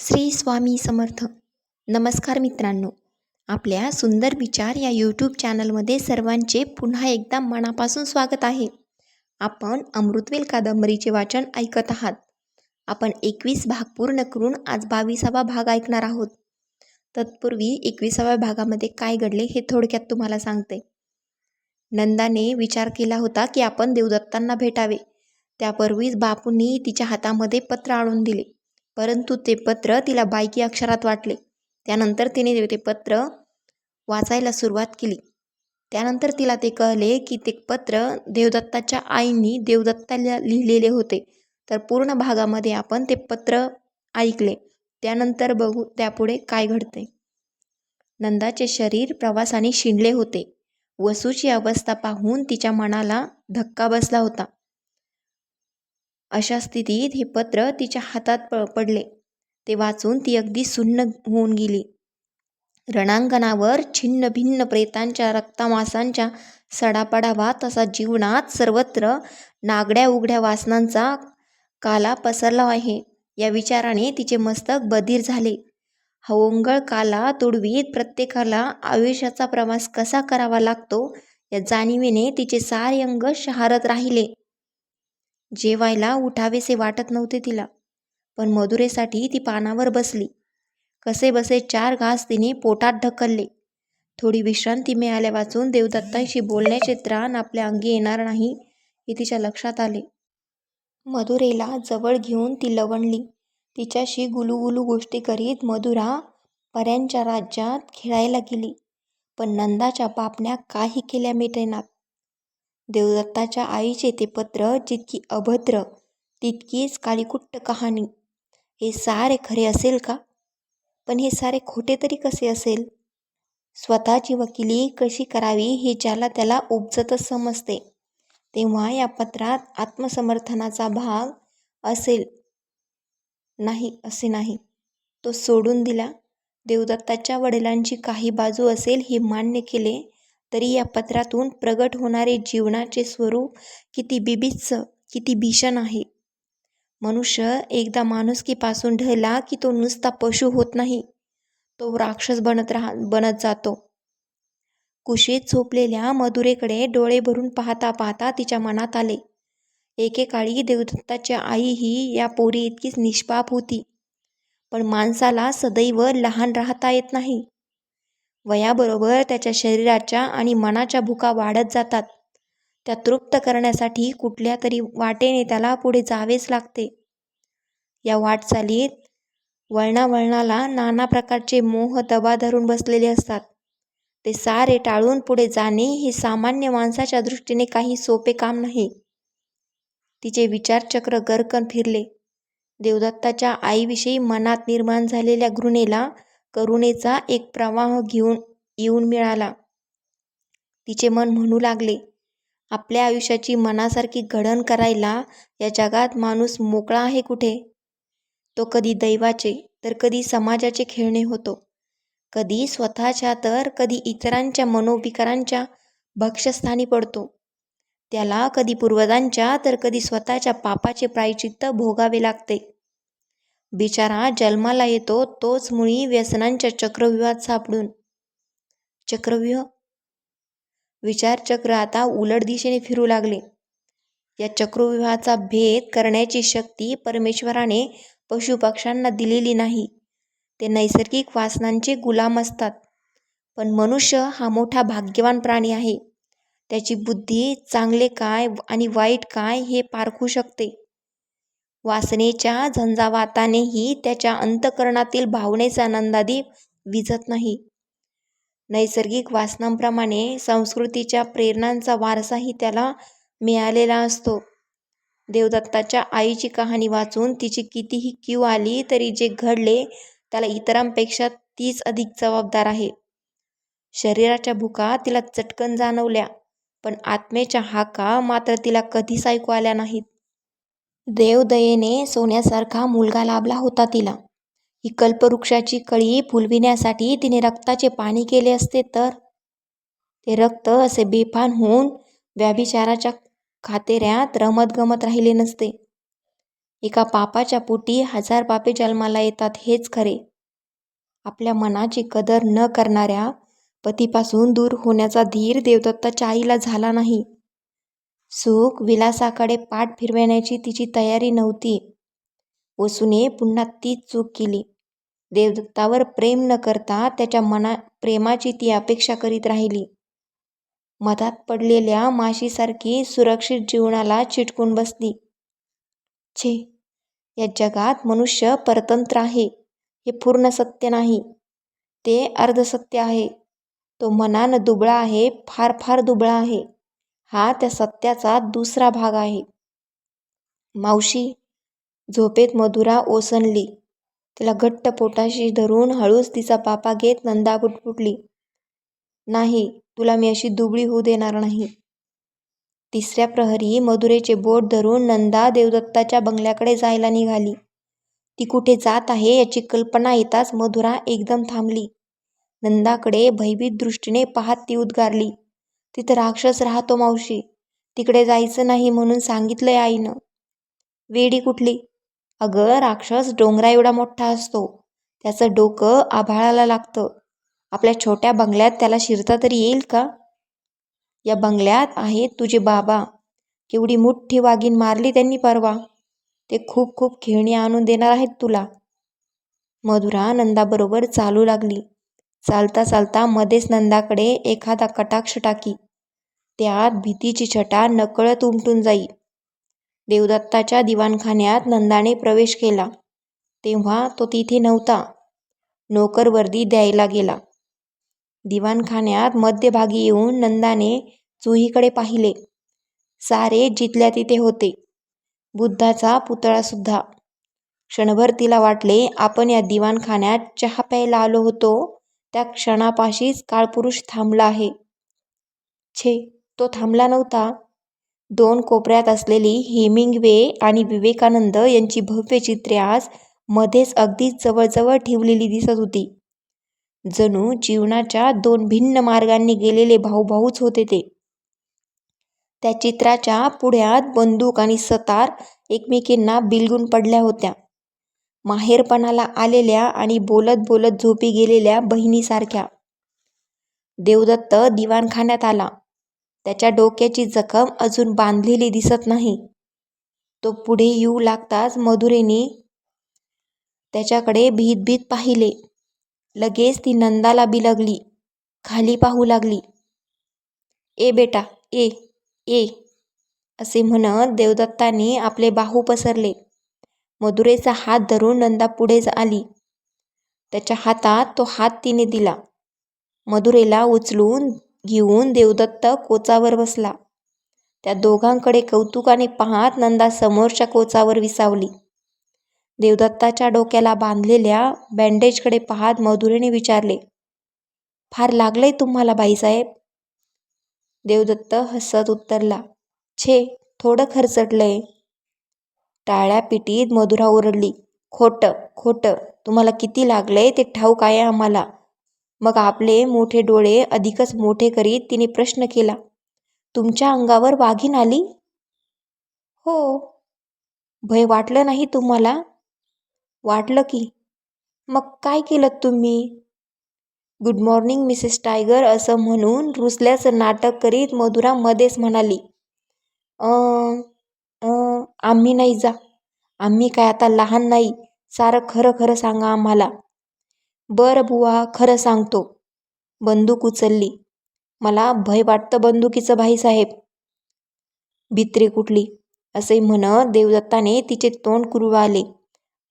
श्री स्वामी समर्थ. नमस्कार मित्रांनो. आपल्या सुंदर विचार या यूट्यूब चॅनलमध्ये सर्वांचे पुन्हा एकदा मनापासून स्वागत आहे. आपण अमृतवेल कादंबरीचे वाचन ऐकत आहात. आपण एकवीस भाग पूर्ण करून आज बावीसावा भाग ऐकणार आहोत. तत्पूर्वी एकविसाव्या भागामध्ये काय घडले हे थोडक्यात तुम्हाला सांगते. नंदाने विचार केला होता की आपण देवदत्तांना भेटावे. त्यापूर्वीच बापूंनी तिच्या हातामध्ये पत्र आणून दिले. परंतु ते पत्र तिला बायकी अक्षरात वाटले. त्यानंतर तिने ते पत्र वाचायला सुरुवात केली. त्यानंतर तिला ते कळले की ते पत्र देवदत्ताच्या आईंनी देवदत्ताला लिहिलेले होते. तर पूर्ण भागामध्ये आपण ते पत्र ऐकले. त्यानंतर बघू त्यापुढे काय घडते नंदाचे शरीर प्रवासाने शिणले होते. वसूची अवस्था पाहून तिच्या मनाला धक्का बसला होता. अशा स्थितीत हे पत्र तिच्या हातात प पडले. ते वाचून ती अगदी सुन्न होऊन गेली. रणांगणावर छिन्न भिन्न प्रेतांच्या रक्तामासांच्या सडापडावा तसा जीवनात सर्वत्र नागड्या उघड्या वासनांचा काला पसरला आहे. या विचाराने तिचे मस्तक बधीर झाले. हवंगळ काला तुडवीत प्रत्येकाला आयुष्याचा प्रवास कसा करावा लागतो या जाणीवेने तिचे सारे अंग शहारत राहिले. जेवायला उठावेसे वाटत नव्हते तिला. पण मधुरेसाठी ती पानावर बसली. कसे बसे चार घास तिने पोटात ढकलले. थोडी विश्रांती मिळाल्या वाचून देवदत्तांशी बोलण्याचे त्राण आपल्या अंगी येणार नाही हे तिच्या लक्षात आले. मधुरेला जवळ घेऊन ती लवणली. तिच्याशी गुलुगुलू गोष्टी करीत मधुरा पर्यांच्या राज्यात खेळायला गेली. पण नंदाच्या पापण्या काही केल्या मिटेनात देवदत्ताच्या आईचे ते पत्र जितकी अभद्र तितकीच काळीकुट्ट कहाणी. हे सारे खरे असेल का? पण हे सारे खोटे तरी कसे असेल? स्वतःची वकिली कशी करावी हे ज्याला त्याला उपजतच समजते तेव्हा या पत्रात आत्मसमर्थनाचा भाग असेल. नाही असे नाही. तो सोडून दिला. देवदत्ताच्या वडिलांची काही बाजू असेल हे मान्य केले तरी या पत्रातून प्रगट होणारे जीवनाचे स्वरूप किती बिबित्स किती भीषण आहे. मनुष्य एकदा माणुसकीपासून ढळला की तो नुसता पशु होत नाही. तो राक्षस बनत राहा बनत जातो. कुशीत झोपलेल्या मधुरेकडे डोळे भरून पाहता पाहता तिच्या मनात आले. एकेकाळी देवदत्ताची आई ही या पोरी इतकीच निष्पाप होती. पण माणसाला सदैव लहान राहता येत नाही. वयाबरोबर त्याच्या शरीराच्या आणि मनाच्या भुका वाढत जातात. त्या तृप्त करण्यासाठी कुठल्या तरी वाटेने त्याला पुढे जावेच लागते. या वाटचालीत वळणावळणाला नाना प्रकारचे मोह दबा धरून बसलेले असतात. ते सारे टाळून पुढे जाणे हे सामान्य माणसाच्या दृष्टीने काही सोपे काम नाही. तिचे विचारचक्र गरकन फिरले. देवदत्ताच्या आईविषयी मनात निर्माण झालेल्या घृणेला करुणेचा एक प्रवाह घेऊन येऊन मिळाला. तिचे मन म्हणू लागले आपल्या आयुष्याची मनासारखी घडण करायला या जगात माणूस मोकळा आहे कुठे? तो कधी दैवाचे तर कधी समाजाचे खेळणे होतो. कधी स्वतःच्या तर कधी इतरांच्या मनोविकारांच्या भक्ष्यस्थानी पडतो. त्याला कधी पूर्वजांच्या तर कधी स्वतःच्या पापाचे प्रायचित्त भोगावे लागते. बिचारा जन्माला येतो तोच मुळी व्यसनांच्या चक्रव्यूहात सापडून. चक्रव्यूह? विचारचक्र आता उलट दिशेने फिरू लागले. या चक्रव्यूहाचा भेद करण्याची शक्ती परमेश्वराने पशुपक्ष्यांना दिलेली नाही. ते नैसर्गिक वासनांचे गुलाम असतात. पण मनुष्य हा मोठा भाग्यवान प्राणी आहे. त्याची बुद्धी चांगले काय आणि वाईट काय हे पारखू शकते. वासनेच्या झंझावातानेही त्याच्या अंतकरणातील भावनेचा नंदादीप विझत नाही. नैसर्गिक वासनांप्रमाणे संस्कृतीच्या प्रेरणांचा वारसाही त्याला मिळालेला असतो. देवदत्ताच्या आईची कहाणी वाचून तिची कितीही कीव आली तरी जे घडले त्याला इतरांपेक्षा तीच अधिक जबाबदार आहे. शरीराच्या भुका तिला चटकन जाणवल्या पण आत्मेच्या हाका मात्र तिला कधीच ऐकू आल्या नाहीत. देवदयेने सोन्यासारखा मुलगा लाभला होता तिला. ही कल्पवृक्षाची कळी फुलविण्यासाठी तिने रक्ताचे पाणी केले असते तर? ते रक्त असे बेफान होऊन व्याभिचाराच्या खातेऱ्यात रमत गमत राहिले नसते. एका पापाच्या पोटी हजार पापे जन्माला येतात हेच खरे. आपल्या मनाची कदर न करणाऱ्या पतीपासून दूर होण्याचा धीर देवदत्ताच्या आईला झाला नाही. सुख विलासाकडे पाठ फिरवण्याची तिची तयारी नव्हती. वसुने पुन्हा तीच चूक केली. देवदत्तावर प्रेम न करता त्याच्या मना प्रेमाची ती अपेक्षा करीत राहिली. मधात पडलेल्या माशीसारखी सुरक्षित जीवनाला चिटकून बसली. छे या जगात मनुष्य परतंत्र आहे हे पूर्ण सत्य नाही. ते अर्धसत्य आहे. तो मनानं दुबळा आहे फार फार दुबळा आहे. हा त्या सत्याचा दुसरा भाग आहे. मावशी झोपेत मधुरा ओसंडली तिला घट्ट पोटाशी धरून हळूच तिचा पापा घेत नंदा पुटपुटली नाही तुला मी अशी दुबळी होऊ देणार नाही. तिसऱ्या प्रहरी मधुरेचे बोट धरून नंदा देवदत्ताच्या बंगल्याकडे जायला निघाली. ती कुठे जात आहे याची कल्पना येताच मधुरा एकदम थांबली. नंदाकडे भयभीत दृष्टीने पाहत ती उद्गारली. तिथं राक्षस राहतो मावशी. तिकडे जायचं नाही म्हणून सांगितलंय आईनं. वेडी कुठली? अगं राक्षस डोंगरा एवढा मोठा असतो. त्याचं डोकं आभाळाला लागतं. आपल्या छोट्या बंगल्यात त्याला शिरता तरी येईल का? या बंगल्यात आहेत तुझे बाबा. केवढी मोठी वाघीण मारली त्यांनी परवा. ते खूप खूप खेळणी आणून देणार आहेत तुला. मधुरा नंदाबरोबर चालू लागली. चालता चालता मध्येच नंदाकडे एखादा कटाक्ष टाकी. त्यात भीतीची छटा नकळत उमटून जाई. देवदत्ताच्या दिवाणखान्यात नंदाने प्रवेश केला. तेव्हा तो तिथे नव्हता. नोकर वर्दी द्यायला गेला. दिवाणखान्यात मध्यभागी येऊन नंदाने चुहीकडे पाहिले. सारे जिथल्या तिथे होते. बुद्धाचा पुतळासुद्धा क्षणभर तिला वाटले आपण या दिवाणखान्यात चहा प्यायला आलो होतो. त्या क्षणापाशीच काळपुरुष थांबला आहे. छे! तो थांबला नव्हता. दोन कोपऱ्यात असलेली हेमिंगवे आणि विवेकानंद यांची भव्य चित्रे आज मध्येच अगदीच जवळजवळ ठेवलेली दिसत होती. जणू जीवनाच्या दोन भिन्न मार्गांनी गेलेले भाऊभाऊच होते ते. त्या चित्राच्या पुढ्यात बंदूक आणि सतार एकमेकींना बिलगून पडल्या होत्या. माहेरपणाला आलेल्या आणि बोलत बोलत झोपी गेलेल्या बहिणीसारख्या. देवदत्त दिवाणखान्यात आला. त्याच्या डोक्याची जखम अजून बांधलेली दिसत नाही. तो पुढे येऊ लागताच मधुरेने त्याच्याकडे भीतभीत पाहिले. लगेच ती नंदाला बिलगली खाली पाहू लागली. ए बेटा ए ए असे म्हणत देवदत्ताने आपले बाहू पसरले. मधुरेचा हात धरून नंदा पुढे आली. त्याच्या हातात तो हात तिने दिला. मधुरेला उचलून घेऊन देवदत्त कोचावर बसला. त्या दोघांकडे कौतुकाने पाहत नंदा समोरच्या कोचावर विसावली. देवदत्ताच्या डोक्याला बांधलेल्या बँडेजकडे पाहत मधुरेने विचारले फार लागलंय तुम्हाला बाईसाहेब? देवदत्त हसत उत्तरला छे थोडं खरचटलंय. टाळ्या पिटीत मधुरा ओरडली खोटं खोटं तुम्हाला किती लागलंय ते ठाऊक आहे आम्हाला. मग आपले मोठे डोळे अधिकच मोठे करीत तिने प्रश्न केला तुमच्या अंगावर वाघीण आली? हो. भय वाटलं नाही तुम्हाला? वाटलं की. मग काय केलं तुम्ही? गुड मॉर्निंग मिसेस टायगर असं म्हणून रुसल्याचं नाटक करीत मधुरा मध्येच म्हणाली आम्ही नाही जा. आम्ही काय आता लहान नाही. सारं खरं खरं सांगा आम्हाला. बरं बुवा खरं सांगतो. बंदूक उचलली. मला भय वाटतं बंदुकीचं भाईसाहेब भित्री कुठली? असे म्हणत देवदत्ताने तिचे तोंड कुरवाले.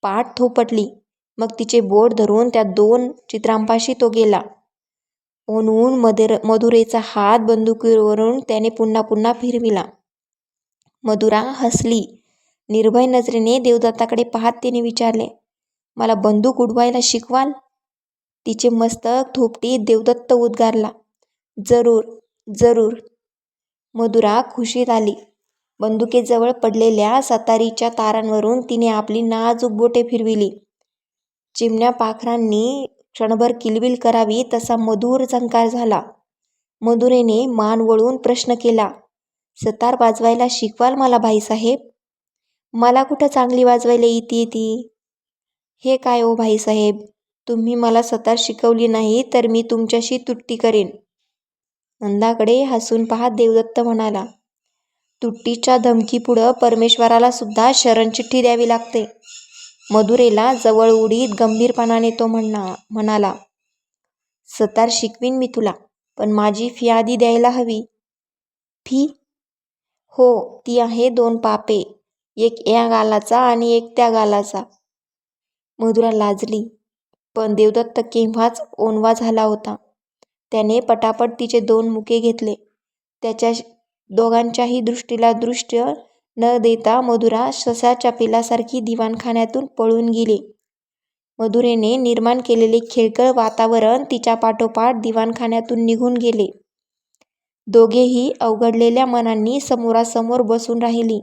पाठ थोपटली. मग तिचे बोट धरून त्या दोन चित्रांपाशी तो गेला. ओनवून मधुर मधुरेचा हात बंदुकीवरून त्याने पुन्हा पुन्हा फिरविला. मधुरा हसली. निर्भय नजरेने देवदत्ताकडे पाहत तिने विचारले मला बंदूक उडवायला शिकवाल? तिचे मस्तक थोपटी देवदत्त उद्गारला. जरूर जरूर. मधुरा खुशीत आली. बंदुकेजवळ पडलेल्या सतारीच्या तारांवरून तिने आपली नाजूक बोटे फिरविली. चिमण्या पाखरांनी क्षणभर किलबिल करावी तसा मधुर झंकार झाला. मधुरेने मान वळून प्रश्न केला सतार वाजवायला शिकवाल मला भाईसाहेब? मला कुठं चांगली वाजवायला येते ती? हे काय ओ भाईसाहेब? तुम्ही मला सतार शिकवली नाही तर मी तुमच्याशी तुट्टी करेन. नंदाकडे हसून पाहत देवदत्त म्हणाला तुट्टीच्या धमकीपुढं परमेश्वराला सुद्धा शरणचिठ्ठी द्यावी लागते. मधुरेला जवळ उडीत गंभीरपणाने तो म्हणा म्हणाला सतार शिकवीन मी तुला पण माझी फी आधी द्यायला हवी. फी? हो ती आहे दोन पापे एक या गालाचा आणि एक त्या गालाचा. मधुरा लाजली. पण देवदत्त केव्हाच ओनवा झाला होता. त्याने पटापट तिचे दोन मुके घेतले. त्याच्या दोघांच्याही दृष्टीला दृष्ट न देता मधुरा ससाच्या पिलासारखी दिवाणखान्यातून पळून गेली. मधुरेने निर्माण केलेले खेळकळ वातावरण तिच्या पाठोपाठ दिवाणखान्यातून निघून गेले. दोघेही अवघडलेल्या मनांनी समोरासमोर बसून राहिली.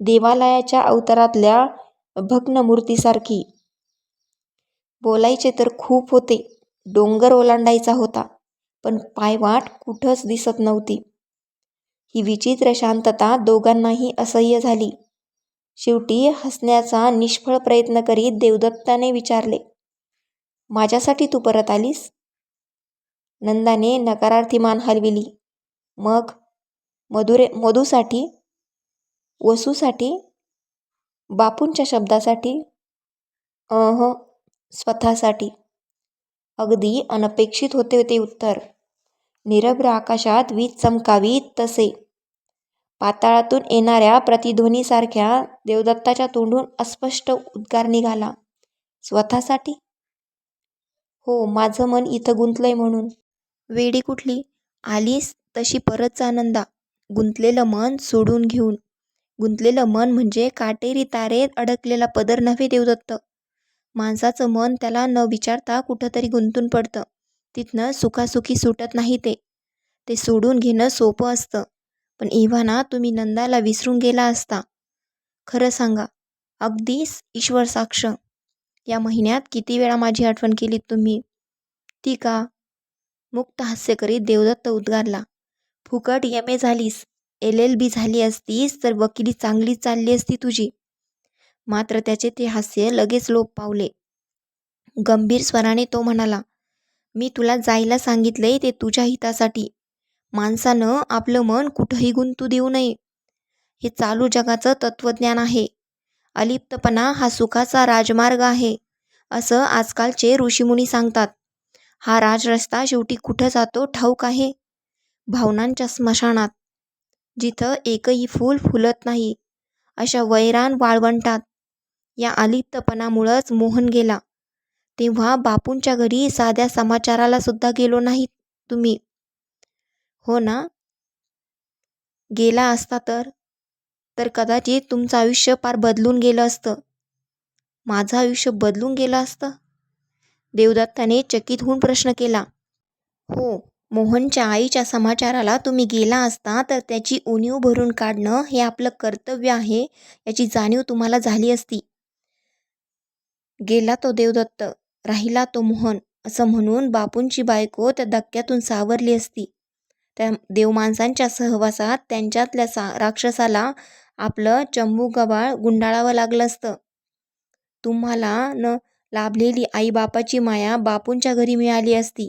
देवालयाच्या अवतारातल्या भग्नमूर्तीसारखी बोलायचे तर खूप होते. डोंगर ओलांडायचा होता पण पायवाट कुठंच दिसत नव्हती. ही विचित्र शांतता दोघांनाही असह्य झाली. शेवटी हसण्याचा निष्फळ प्रयत्न करीत देवदत्ताने विचारले माझ्यासाठी तू परत आलीस? नंदाने नकारार्थी मान हलविली मग मधुरे मधूसाठी? वसूसाठी? बापूंच्या शब्दासाठी? अह स्वतःसाठी. अगदी अनपेक्षित होते ते उत्तर. निरभ्र आकाशात वीज चमकावी तसे. पाताळातून येणाऱ्या प्रतिध्वनीसारख्या देवदत्ताच्या तोंडून अस्पष्ट उद्गार निघाला. स्वतःसाठी? हो माझं मन इथं गुंतलंय म्हणून. वेडी कुठली? आलीस तशी परत आनंदा गुंतलेलं मन सोडून घेऊन. गुंतलेलं मन म्हणजे काटेरी तारेत अडकलेला पदर नव्हे देवदत्त. माणसाचं मन त्याला न विचारता कुठंतरी गुंतून पडतं. तिथनं सुखासुखी सुटत नाही ते. ते सोडून घेणं सोपं असतं. पण इव्हाना तुम्ही नंदाला विसरून गेला असता. खरं सांगा अगदीच ईश्वर साक्ष. या महिन्यात किती वेळा माझी आठवण केलीत तुम्ही? ती का? मुक्त हास्य करीत देवदत्त उद्गारला. फुकट एम ए झालीस. एल एल बी झाली असतीस तर वकिली चांगली चालली असती तुझी. मात्र त्याचे ते हास्य लगेच लोप पावले. गंभीर स्वराने तो म्हणाला मी तुला जायला सांगितलंय ते तुझ्या हितासाठी. माणसानं आपलं मन कुठंही गुंतू देऊ नये. हे चालू जगाचं तत्त्वज्ञान आहे. अलिप्तपणा हा सुखाचा राजमार्ग आहे असं आजकालचे ऋषीमुनी सांगतात. हा राजरस्ता शेवटी कुठं जातो ठाऊक आहे? भावनांच्या स्मशानात जिथं एकही फूल फुलत नाही अशा वैरान वाळवंटात. या अलिप्तपणामुळंच मोहन गेला. तेव्हा बापूंच्या घरी साध्या समाचाराला सुद्धा गेलो नाही तुम्ही. हो ना? गेला असता तर? तर कदाचित तुमचं आयुष्य पार बदलून गेलं असतं. माझं आयुष्य बदलून गेलं असतं? देवदत्ताने चकित होऊन प्रश्न केला. हो मोहनच्या आईच्या समाचाराला तुम्ही गेला असता तर त्याची उणीव भरून काढणं हे आपलं कर्तव्य आहे याची जाणीव तुम्हाला झाली असती. गेला तो देवदत्त. राहिला तो मोहन असं म्हणून बापूंची बायको त्या धक्क्यातून सावरली असती. त्या देवमाणसांच्या सहवासात त्यांच्यातल्या सा राक्षसाला आपलं चंबू गबाळ गुंडाळावं लागलं असतं. तुम्हाला न लाभलेली आईबापाची माया बापूंच्या घरी मिळाली असती.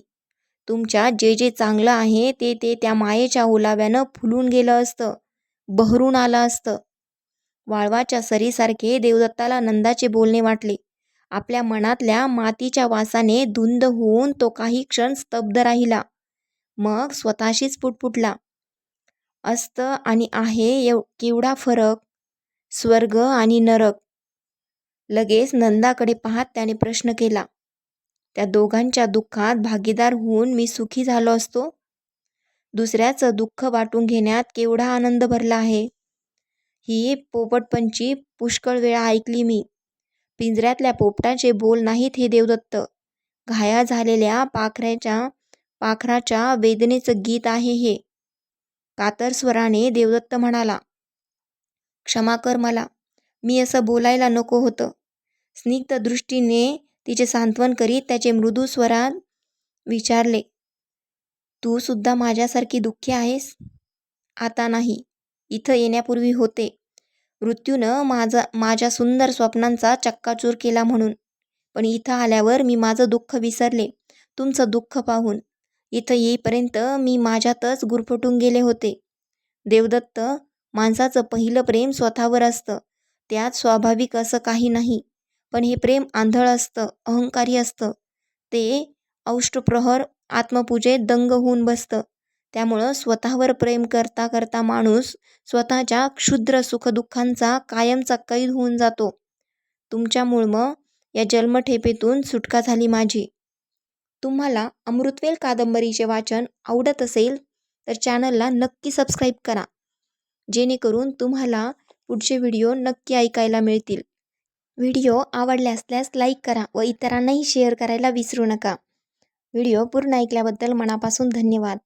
तुमच्या जे जे चांगलं आहे ते ते त्या मायेच्या ओलाव्यानं फुलून गेलं असतं. बहरून आलं असतं. वाळवाच्या सरीसारखे देवदत्ताला नंदाचे बोलणे वाटले. आपल्या मनातल्या मातीच्या वासाने धुंद होऊन तो काही क्षण स्तब्ध राहिला. मग स्वतःशीच पुटपुटला असतं आणि आहे एव केवढा फरक? स्वर्ग आणि नरक. लगेच नंदाकडे पाहत त्याने प्रश्न केला त्या दोघांच्या दुःखात भागीदार होऊन मी सुखी झालो असतो? दुसऱ्याचं दुःख वाटून घेण्यात केवढा आनंद भरला आहे? ही पोपटपंची पुष्कळ वेळा ऐकली मी. पिंजऱ्यातल्या पोपटाचे बोल नाहीत हे देवदत्त. घाया झालेल्या पाखऱ्याच्या पाखराच्या वेदनेचं गीत आहे हे. कातर स्वराने देवदत्त म्हणाला क्षमा कर मला. मी असं बोलायला नको होतं. स्निग्ध दृष्टीने तिचे सांत्वन करीत त्याचे मृदू स्वरात विचारले तू सुद्धा माझ्यासारखी दुःखी आहेस? आता नाही. इथं येण्यापूर्वी होते. मृत्यूनं माझा माझ्या सुंदर स्वप्नांचा चक्काचूर केला म्हणून. पण इथं आल्यावर मी माझं दुःख विसरले तुमचं दुःख पाहून. इथं येईपर्यंत मी माझ्यातच गुरफटून गेले होते. देवदत्त माणसाचं पहिलं प्रेम स्वतःवर असतं. त्यात स्वाभाविक असं काही नाही. पण हे प्रेम आंधळ असतं अहंकारी असतं. ते औष्टप्रहर आत्मपूजेत दंग होऊन बसतं. त्यामुळं स्वतःवर प्रेम करता करता माणूस स्वतःच्या क्षुद्र सुखदुःखांचा कायमचा कैद होऊन जातो. तुमच्यामुळं मग या जन्मठेपेतून सुटका झाली माझी. तुम्हाला अमृतवेल कादंबरीचे वाचन आवडत असेल तर चॅनलला नक्की सबस्क्राईब करा. जेणेकरून तुम्हाला पुढचे व्हिडिओ नक्की ऐकायला मिळतील. व्हिडिओ आवडले असल्यास लाईक करा व इतरांनाही शेअर करायला विसरू नका. व्हिडिओ पूर्ण ऐकल्याबद्दल मनापासून धन्यवाद.